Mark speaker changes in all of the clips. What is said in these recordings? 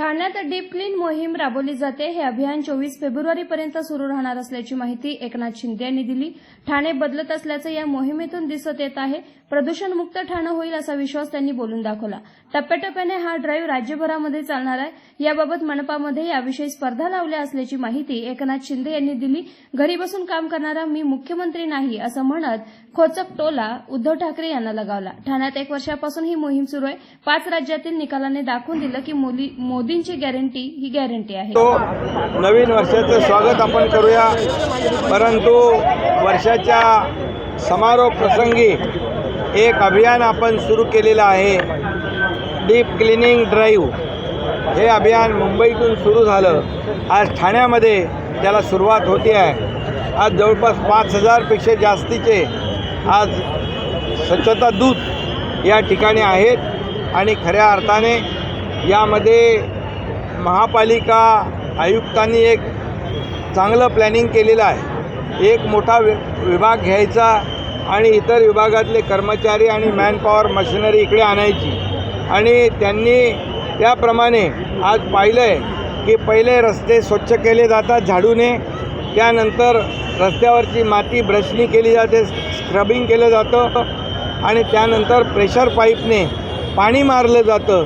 Speaker 1: ठाण्यात deep clean मोहीम राबवली जाते. हे अभियान चोवीस फेब्रुवारीपर्यंत सुरू राहणार असल्याची माहिती एकनाथ शिंदे यांनी दिली. ठाणे बदलत असल्याचं या मोहिमेतून दिसत येत आहे. प्रदूषणमुक्त ठाणं होईल असा विश्वास त्यांनी बोलून दाखवला. टप्प्याटप्प्याने हा ड्राईव्ह राज्यभरामध्ये चालणार आहे. याबाबत मनपामध्ये याविषयी स्पर्धा लावल्या असल्याची माहिती एकनाथ शिंदे यांनी दिली. घरी बसून काम करणारा मी मुख्यमंत्री नाही असं म्हणत खोचक टोला उद्धव ठाकरे यांना लगावला. ठाण्यात एक वर्षापासून ही मोहीम सुरू आहे. पाच राज्यातील निकालाने दाखवून दिलं की मोदी- मोदींची गॅरंटी ही गॅरंटी आहे.
Speaker 2: तो नवीन वर्षाचं स्वागत आपण करूया. परंतु वर्षाच्या समारोप प्रसंगी एक अभियान आपण सुरू केलेलं आहे. डीप क्लिनिंग ड्राईव्ह हे अभियान मुंबईतून सुरू झालं. आज ठाण्यामध्ये त्याला सुरुवात होते आहे. आज जवळपास पाच हजारपेक्षा जास्तीचे आज स्वच्छता दूत या ठिकाणी आहेत. आणि खऱ्या अर्थाने यामध्ये महापालिका आयुक्तांनी एक चांगलं प्लॅनिंग केलेलं आहे. एक मोठा वि विभाग घ्यायचा आणि इतर विभागातले कर्मचारी आणि मॅनपॉवर मशिनरी इकडे आणायची. आणि त्यांनी त्याप्रमाणे आज पाहिलं आहे की पहिले रस्ते स्वच्छ केले जातात झाडूने त्यानंतर रस्त्यावरची माती ब्रशनी केली जाते स्क्रबिंग केलं जातं आणि त्यानंतर प्रेशर पाईपने पाणी मारलं जातं.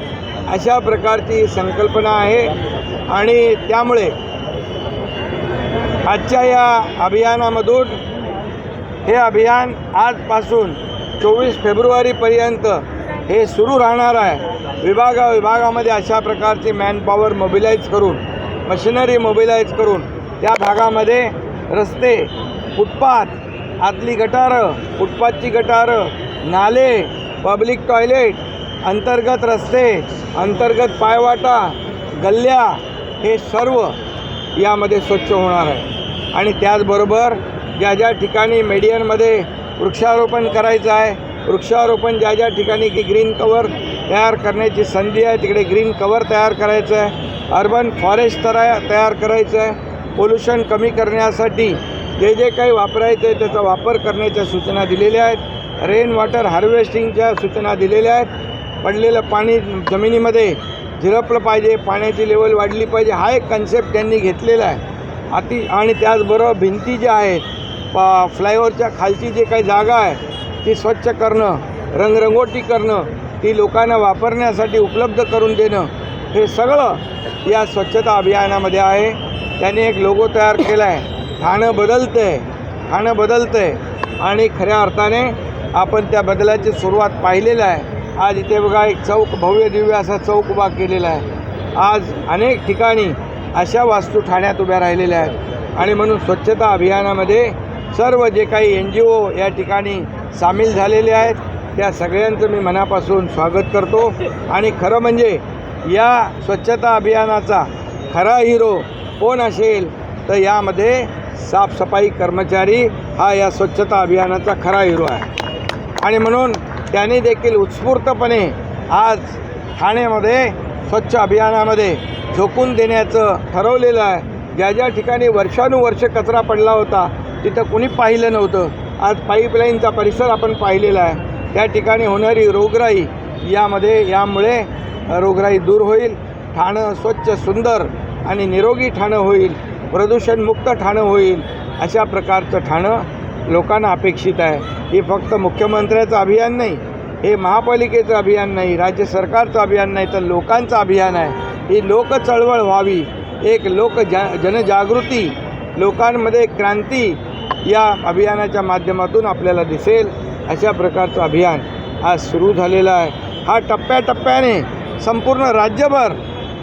Speaker 2: अशा प्रकारची संकल्पना आहे. आणि त्यामुळे आजच्या या अभियानामधून हे अभियान आजपासून चोवीस फेब्रुवारीपर्यंत हे सुरू राहणार आहे. विभागा विभागामध्ये अशा प्रकारची मॅनपॉवर मोबिलाईज करून मशिनरी मोबिलाईज करून त्या भागामध्ये रस्ते फुटपाथ आतली गटारं फुटपाथची गटारं नाले पब्लिक टॉयलेट अंतर्गत रस्ते अंतर्गत पायवाटा गल्ल्या हे सर्व यामध्ये स्वच्छ होणार आहे. आणि त्याचबरोबर ज्या ज्या ठिकाणी मेडियनमध्ये वृक्षारोपण करायचं आहे वृक्षारोपण ज्या ज्या ठिकाणी की ग्रीन कवर तयार करण्याची संधी आहे तिकडे ग्रीन कवर तयार करायचं आहे. अर्बन फॉरेस्ट तरा तयार करायचं आहे. पोल्युशन कमी करण्यासाठी जे जे काही वापरायचं आहे त्याचा वापर करण्याच्या सूचना दिलेल्या आहेत. रेन वॉटर हार्वेस्टिंगच्या सूचना दिलेल्या आहेत. पडलेलं पाणी जमिनीमध्ये झिरपलं पाहिजे पाण्याची लेवल वाढली पाहिजे हा एक कन्सेप्ट त्यांनी घेतलेला आहे. अति आणि त्याचबरोबर भिंती ज्या आहेत पा फ्लायओव्हरच्या खालची जे काही जागा आहे ती स्वच्छ करणं रंगरंगोटी करणं ती लोकांना वापरण्यासाठी उपलब्ध करून देणं हे सगळं या स्वच्छता अभियानामध्ये आहे. त्यांनी एक लोगो तयार केला आहे. ठाणं बदलतं आहे ठाणं बदलतं आहे आणि खऱ्या अर्थाने आपण त्या बदलाची सुरुवात पाहिलेलं आहे. आज इथे बघा एक चौक भव्य दिव्य असा चौक उभा केलेला आहे. आज अनेक ठिकाणी अशा वास्तू ठाण्यात उभ्या राहिलेल्या आहेत. आणि म्हणून स्वच्छता अभियानामध्ये सर्व जे काही एन जी ओ या ठिकाणी सामील झालेले आहेत त्या सगळ्यांचं मी मनापासून स्वागत करतो. आणि खरं म्हणजे या स्वच्छता अभियानाचा खरा हिरो कोण असेल तर यामध्ये साफसफाई कर्मचारी हा या स्वच्छता अभियानाचा खरा हिरो आहे. आणि म्हणून त्यांनी देखील उत्स्फूर्तपणे आज ठाण्यामध्ये स्वच्छ अभियानामध्ये झोकून देण्याचं ठरवलेलं आहे. ज्या ज्या ठिकाणी वर्षानुवर्ष कचरा पडला होता तिथं कुणी पाहिलं नव्हतं. आज पाईपलाईनचा परिसर आपण पाहिलेला आहे. त्या ठिकाणी होणारी रोगराई यामध्ये यामुळे रोगराई दूर होईल ठाणं स्वच्छ सुंदर आणि निरोगी ठाणं होईल प्रदूषणमुक्त ठाणं होईल अशा प्रकारचं ठाणं लोकांना अपेक्षित आहे. हे फक्त मुख्यमंत्र्याचं अभियान नाही हे महापालिकेचं अभियान नाही राज्य सरकारचं अभियान नाही तर लोकांचं अभियान आहे. ही लोक चळवळ व्हावी. एक लोक जा जनजागृती लोकांमध्ये क्रांती या अभियानाच्या माध्यमातून आपल्याला दिसेल अशा प्रकारचं अभियान आज सुरू झालेलं आहे. हा टप्प्याटप्प्याने संपूर्ण राज्यभर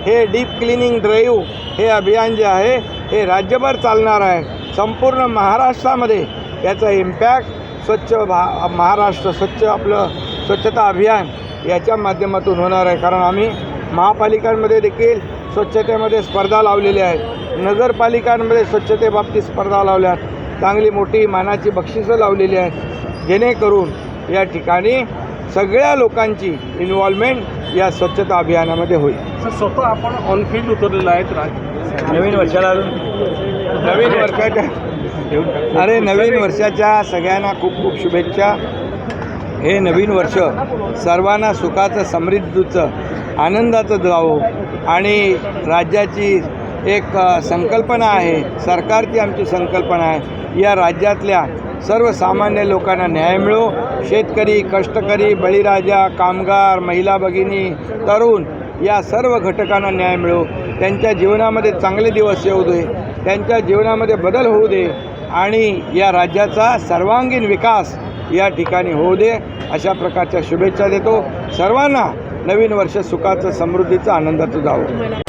Speaker 2: हे डीप क्लिनिंग ड्राईव्ह हे अभियान जे आहे हे राज्यभर चालणार आहे. संपूर्ण महाराष्ट्रामध्ये याचा इम्पॅक्ट स्वच्छ भा महाराष्ट्र स्वच्छ आपलं स्वच्छता अभियान याच्या माध्यमातून होणार आहे. कारण आम्ही महापालिकांमध्ये देखील स्वच्छतेमध्ये स्पर्धा लावलेल्या आहेत नगरपालिकांमध्ये स्वच्छतेबाबतीत स्पर्धा लावल्या चांगली मोठी मानाची बक्षिसं लावलेली आहेत. जेणेकरून या ठिकाणी सगळ्या लोकांची इन्व्हॉल्वमेंट या स्वच्छता अभियानामध्ये होईल.
Speaker 3: सर स्वतः आपण ऑन फील्ड उतरलेला आहेत. राज
Speaker 2: नवीन वर्षाला नवीन वर्षाच्या अरे नवीन वर्षाच्या सगळ्यांना खूप खूप शुभेच्छा. हे नवीन वर्ष सर्वांना सुखाचं समृद्धीचं आनंदाचं जावं. आणि राज्याची एक संकल्पना आहे सरकारची आमची संकल्पना आहे या राज्यातल्या सर्वसामान्य लोकांना न्याय मिळो. शेतकरी कष्टकरी बळीराजा कामगार महिला भगिनी तरुण या सर्व घटकांना न्याय मिळो. त्यांच्या जीवनामध्ये चांगले दिवस येऊ दे. त्यांच्या जीवनामध्ये बदल होऊ दे आणि या राज्याचा सर्वांगीण विकास या ठिकाणी होऊ दे अशा प्रकारच्या शुभेच्छा देतो. सर्वांना नवीन वर्ष सुखाचं समृद्धीचं आनंदाचं जावं.